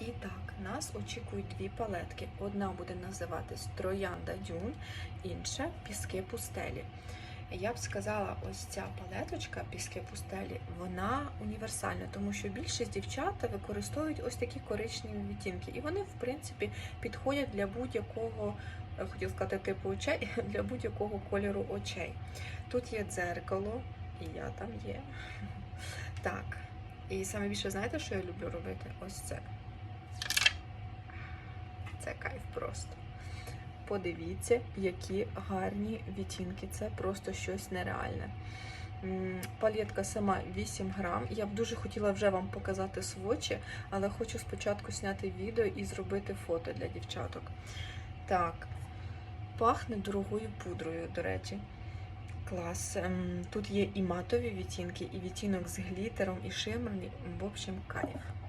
І так, нас очікують дві палетки. Одна буде називатись Троянда Дюн, інша Піски пустелі. Я б сказала, ось ця палеточка Піски пустелі, вона універсальна, тому що більшість дівчат використовують ось такі коричневі відтінки. І вони, в принципі, підходять для будь-якого, е, хотів сказати, типу очей, для будь-якого кольору очей. Тут є дзеркало, і я там є. Так. І саме більше знаєте, що я люблю робити? Ось це. Це кайф просто. Подивіться, які гарні відтінки. Це просто щось нереальне. М, Палетка сама 8 грам. Я б дуже хотіла вже вам показати свочі, але хочу спочатку зняти відео і зробити фото для дівчаток. Так, пахне дорогою пудрою, до речі. Клас. Ем, Тут є і матові відтінки, і відтінок з глітером, і шимерні. В общем, кайф.